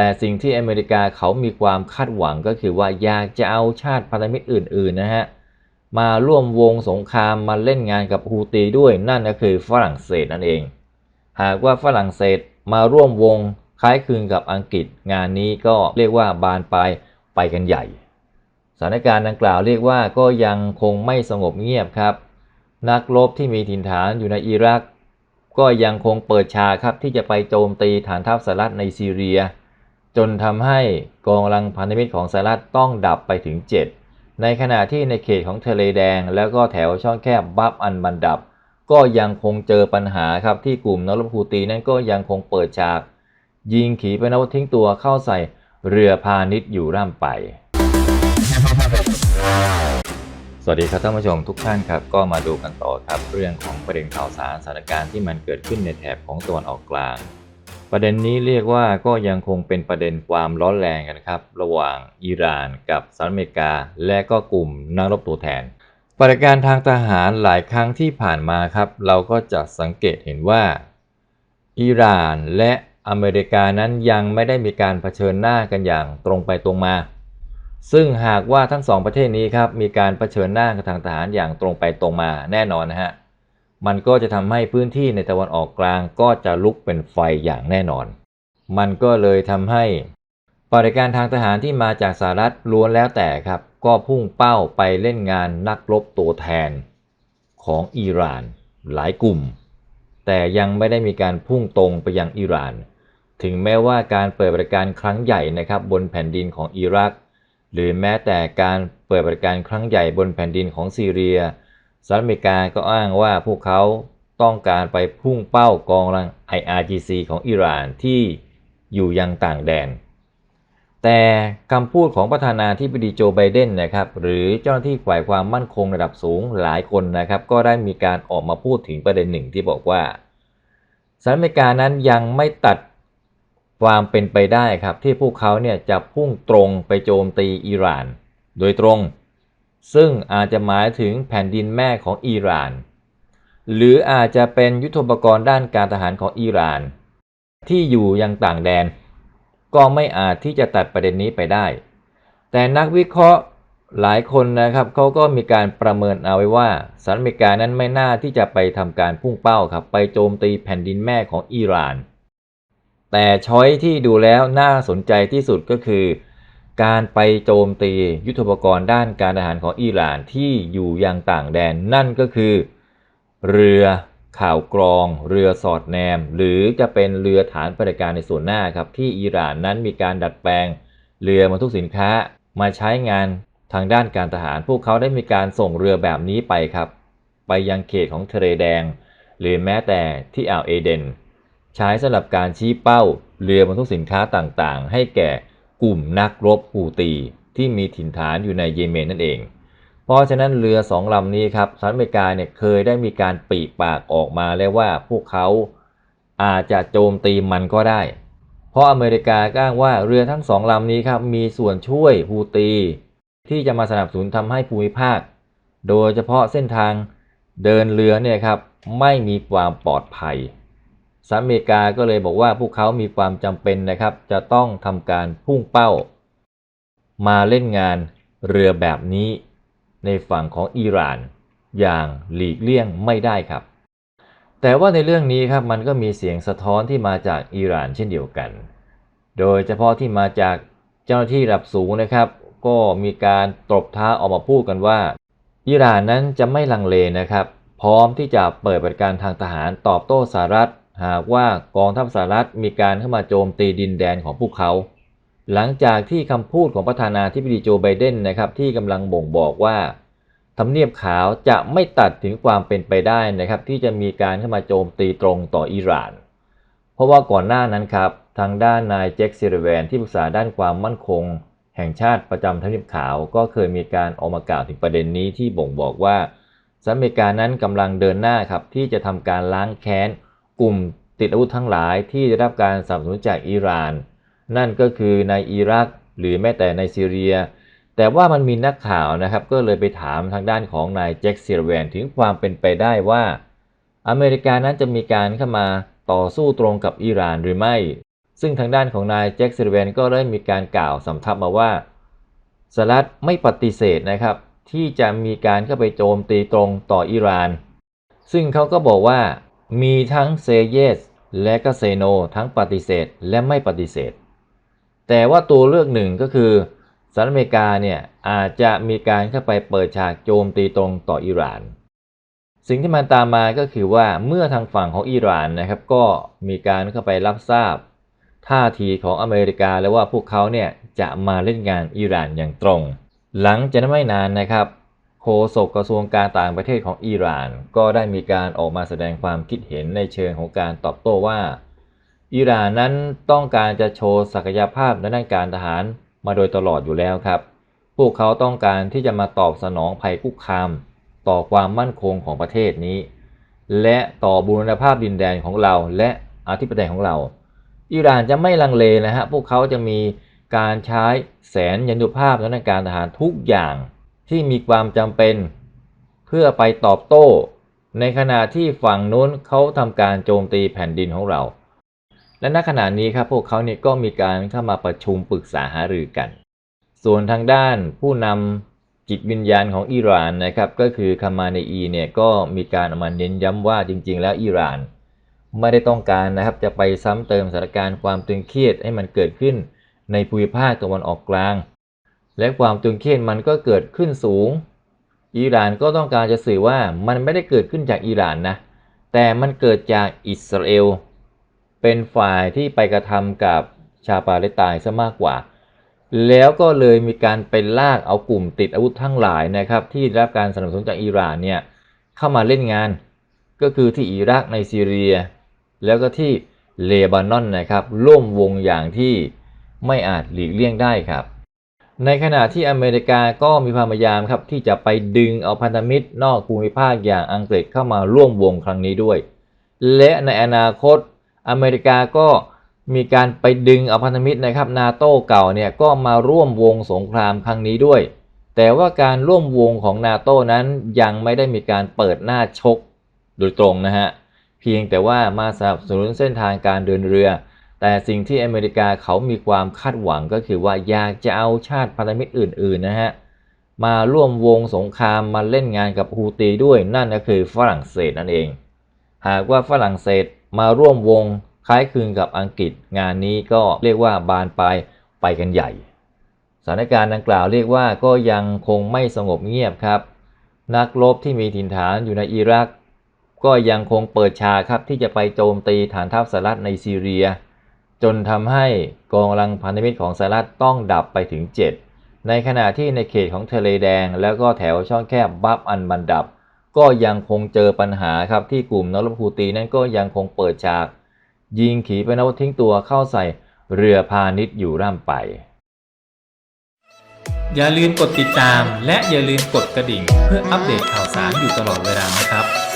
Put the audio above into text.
แต่สิ่งที่อเมริกาเขามีความคาดหวังก็คือว่าอยากจะเอาชาติพันธมิตรอื่นๆนะฮะมาร่วมวงสงครามมาเล่นงานกับฮูตีด้วยนั่นก็คือฝรั่งเศสนั่นเอง หากว่าฝรั่งเศสมาร่วมวงคล้ายคลึงกับอังกฤษงานนี้ก็เรียกว่าบานปลายไปกันใหญ่ สถานการณ์ดังกล่าวเรียกว่าก็ยังคงไม่สงบเงียบครับ นักรบที่มีถิ่นฐานอยู่ในอิรัก ก็ยังคงเปิดฉากครับที่จะไปโจมตีฐานทัพสหรัฐในซีเรีย จนทำให้กองกำลังพันธมิตรของสหรัฐต้องดับไปถึง 7 ในขณะที่ในเขตของทะเลแดง แล้วก็แถวช่องแคบบับอันบันดับ ก็ยังคงเจอปัญหาครับที่กลุ่มนรบฮูตีนั้นก็ยังคงเปิดฉาก ยิงขีปนาวุธทิ้งตัวเข้าใส่เรือพาณิชย์อยู่ร่ำไป สวัสดีครับท่านผู้ชมทุกท่านครับ ก็มาดูกันต่อครับเรื่องของประเด็นข่าวสารสถานการณ์ที่มันเกิดขึ้นในแถบของตะวันออกกลาง ประเด็นนี้เรียกว่าก็ยังคงเป็นประเด็นความร้อนแรงกันครับ ระหว่างอิหร่านกับสหรัฐอเมริกา และก็กลุ่มนักรบตัวแทนปฏิการทางทหารหลายครั้งที่ผ่านมาครับ เราก็จะสังเกตเห็นว่าอิหร่านและอเมริกานั้นยังไม่ได้มีการเผชิญหน้ากันอย่างตรงไปตรงมา ซึ่งหากว่าทั้งสองประเทศนี้ครับมีการเผชิญหน้ากันทางทหารอย่างตรงไปตรงมาแน่นอนนะฮะ มันก็จะทำให้พื้นที่ในตะวันออกกลางก็จะลุกเป็นไฟอย่างแน่นอน มันก็เลยทำให้ปฏิการทางทหารที่มาจากสหรัฐล้วนแล้วแต่ครับ ก็พุ่งเป้าไปเล่นงานนักรบตัวแทนของอิหร่านหลายกลุ่ม แต่ยังไม่ได้มีการพุ่งตรงไปยังอิหร่าน ถึงแม้ว่าการเปิดบริการครั้งใหญ่นะครับบนแผ่นดินของอิรัก หรือแม้แต่การเปิดบริการครั้งใหญ่บนแผ่นดินของซีเรีย สหรัฐอเมริกาก็อ้างว่าพวกเขาต้องการไปพุ่งเป้ากองกำลัง IRGC ของอิหร่านที่อยู่ยังต่างแดน แต่คำพูดของประธานาธิบดีโจไบเดนนะครับ หรือเจ้าหน้าที่ฝ่ายความมั่นคงระดับสูงหลายคนนะครับ ก็ได้มีการออกมาพูดถึงประเด็นหนึ่งที่บอกว่าสหรัฐอเมริกานั้นยังไม่ตัดความเป็นไปได้ครับที่พวกเขาเนี่ยจะพุ่งตรงไปโจมตีอิหร่าน โดยตรง ซึ่งอาจจะหมายถึงแผ่นดินแม่ของอิหร่าน หรืออาจจะเป็นยุทธปกรณ์ด้านการทหารของอิหร่าน ที่อยู่ยังต่างแดน ก็ไม่อาจที่จะตัดประเด็นนี้ไปได้ แต่นักวิเคราะห์หลายคนนะครับเขาก็มีการประเมินเอาไว้ว่าสหรัฐอเมริกานั้นไม่น่าที่จะไปทำการพุ่งเป้าครับไปโจมตีแผ่นดินแม่ของอิหร่าน แต่ช้อยที่ดูแล้วน่าสนใจที่สุดก็คือ การไปโจมตียุทธปกรณ์ด้านการทหารของอิหร่านที่อยู่ยังต่างแดนนั่นก็คือ เรือข่าวกรอง เรือสอดแนม หรือจะเป็นเรือฐานปฏิการในส่วนหน้าครับ ที่อิหร่านนั้นมีการดัดแปลง เรือบรรทุกสินค้า มาใช้งานทางด้านการทหาร พวกเขาได้มีการส่งเรือแบบนี้ไปครับ ไปยังเขตของทะเลแดง หรือแม้แต่ที่อ่าวเอเดน ใช้สำหรับการชี้เป้า เรือบรรทุกสินค้าต่างๆ ให้แก่ กลุ่มนักรบฮูตีที่มีถิ่นฐานอยู่ในเยเมนนั่นเอง เพราะฉะนั้นเรือสองลำนี้ครับสหรัฐอเมริกาเนี่ยเคยได้มีการปีปากออกมาแล้วว่าพวกเขาอาจจะโจมตีมันก็ได้ เพราะอเมริกาอ้างว่าเรือทั้งสองลำนี้ครับมีส่วนช่วยฮูตีที่จะมาสนับสนุนทำให้ภูมิภาค โดยเฉพาะเส้นทางเดินเรือเนี่ยครับไม่มีความปลอดภัย สหรัฐอเมริกาก็เลยบอกว่าพวกเขามีความจำเป็นนะครับ จะต้องทำการพุ่งเป้า มาเล่นงานเรือแบบนี้ในฝั่งของอิหร่านอย่างหลีกเลี่ยงไม่ได้ครับ แต่ว่าในเรื่องนี้ครับมันก็มีเสียงสะท้อนที่มาจากอิหร่านเช่นเดียวกัน โดยเฉพาะที่มาจากเจ้าหน้าที่ระดับสูงนะครับ ก็มีการตบท้าออกมาพูดกันว่าอิหร่านนั้นจะไม่ลังเลนะครับ พร้อมที่จะเปิดปฏิการทางทหารตอบโต้สหรัฐ หากว่ากองทัพสหรัฐมีการเข้ามาโจมตีดินแดนของพวกเขา หลังจากที่คำพูดของประธานาธิบดีโจไบเดนนะครับที่กำลังบ่งบอกว่าทำเนียบขาวจะไม่ตัดถึงความเป็นไปได้นะครับที่จะมีการเข้ามาโจมตีตรงต่ออิหร่าน เพราะว่าก่อนหน้านั้นครับทางด้านนายแจ็คซิรเวนที่ปรึกษาด้านความมั่นคง แห่งชาติประจำทำเนียบขาวก็เคยมีการออกมากล่าวถึงประเด็นนี้ที่บ่งบอกว่าสหรัฐอเมริกานั้นกำลังเดินหน้าครับที่จะทำการล้างแค้น กลุ่มติดอาวุธทั้งหลายที่ได้รับการสนับสนุนจากอิหร่าน นั่นก็คือในอิรักหรือแม้แต่ในซีเรีย แต่ว่ามันมีนักข่าวนะครับ ก็เลยไปถามทางด้านของนายแจ็คซิรเวนถึงความเป็นไปได้ว่า อเมริกานั้นจะมีการเข้ามาต่อสู้ตรงกับอิหร่านหรือไม่ ซึ่งทางด้านของนายแจ็คซิลเวนก็ได้มีการกล่าวสำทับมาว่าสหรัฐไม่ปฏิเสธนะครับ ที่จะมีการเข้าไปโจมตีตรงต่ออิหร่าน ซึ่งเขาก็บอกว่า มีทั้งเซเยสและก็เซโนทั้งปฏิเสธและไม่ปฏิเสธ แต่ว่าตัวเลือกหนึ่งก็คือสหรัฐอเมริกาเนี่ยอาจจะมีการเข้าไปเปิดฉากโจมตีตรงต่ออิหร่าน สิ่งที่มันตามมาก็คือว่าเมื่อทางฝั่งของอิหร่านนะครับก็มีการเข้าไปรับทราบ ท่าทีของอเมริกาแล้วว่าพวกเขาเนี่ยจะมาเล่นงานอิหร่านอย่างตรง หลังจากนั้นไม่นานนะครับ โฆษกกระทรวงการต่างประเทศของอิหร่าน ก็ได้มีการออกมาแสดงความคิดเห็นในเชิงของการตอบโต้ว่า อิหร่านนั้นต้องการจะโชว์ศักยภาพในด้านการทหารมาโดยตลอดอยู่แล้วครับ พวกเขาต้องการที่จะมาตอบสนองภัยคุกคาม ต่อความมั่นคงของประเทศนี้ และต่อบูรณภาพดินแดนของเราและอธิปไตยของเรา อิหร่านจะไม่ลังเลนะฮะพวกเขาจะมีการใช้แสนยันตุภาพในด้านการทหารทุกอย่าง ที่มีความจำเป็น เพื่อไปตอบโต้ ในขณะที่ฝั่งนู้นเขาทำการโจมตีแผ่นดินของเรา และณขณะนี้ครับพวกเขาเนี่ยก็มีการเข้ามาประชุมปรึกษาหารือกัน ส่วนทางด้านผู้นำจิตวิญญาณของอิหร่านนะครับก็คือคามาเนอีเนี่ยก็มีการออกมาเน้นย้ำว่าจริง ๆ แล้วอิหร่านไม่ได้ต้องการนะครับจะไปซ้ำเติมสถานการณ์ความตึงเครียดให้มันเกิดขึ้นในภูมิภาคตะวันออกกลาง และความตึงเครียดมันก็เกิดขึ้นสูง อิหร่านก็ต้องการจะสื่อว่ามันไม่ได้เกิดขึ้นจากอิหร่านนะ แต่มันเกิดจากอิสราเอล เป็นฝ่ายที่ไปกระทำกับชาปาเลสตน์ซะมากกว่า แล้วก็เลยมีการไปลากเอากลุ่มติดอาวุธทั้งหลายนะครับที่ได้รับการสนับสนุนจากอิหร่านเนี่ยเข้ามาเล่นงาน ก็คือที่อิรักในซีเรีย แล้วก็ที่เลบานอนนะครับร่วมวงอย่างที่ไม่อาจหลีกเลี่ยงได้ครับ ในขณะที่อเมริกาก็มีความพยายามครับที่จะไปดึงเอาพันธมิตรนอกภูมิภาคอย่างอังกฤษเข้ามาร่วมวงครั้งนี้ด้วย และในอนาคตอเมริกาก็มีการไปดึงเอาพันธมิตรนะครับนาโต้เก่าเนี่ยก็มาร่วมวงสงครามครั้งนี้ด้วย แต่ว่าการร่วมวงของนาโต้นั้นยังไม่ได้มีการเปิดหน้าชกโดยตรงนะฮะเพียงแต่ว่ามาสนับสนุนเส้นทางการเดินเรือ แต่สิ่งที่อเมริกาเขามีความคาดหวังก็คือว่าอยากจะเอาชาติพันธมิตรอื่นๆนะฮะมาร่วมวงสงครามมาเล่นงานกับฮูตีด้วยนั่นก็คือฝรั่งเศสนั่นเอง หากว่าฝรั่งเศสมาร่วมวงคล้ายคลึงกับอังกฤษงานนี้ก็เรียกว่าบานปลายไปกันใหญ่ สถานการณ์ดังกล่าวเรียกว่าก็ยังคงไม่สงบเงียบครับ นักรบที่มีถิ่นฐานอยู่ในอิรัก ก็ยังคงเปิดฉากครับที่จะไปโจมตีฐานทัพสหรัฐในซีเรีย จนทำให้กองกำลังพันธมิตรของสหรัฐต้องดับไปถึง 7 ในขณะที่ในเขตของทะเลแดง แล้วก็แถวช่องแคบบับอันบันดับ ก็ยังคงเจอปัญหาครับที่กลุ่มนรบฮูตีนั้นก็ยังคงเปิดฉาก ยิงขีปนาวุธทิ้งตัวเข้าใส่เรือพาณิชย์อยู่ร่ำไป อย่าลืมกดติดตาม และอย่าลืมกดกระดิ่ง เพื่ออัปเดตข่าวสารอยู่ตลอดเวลานะครับ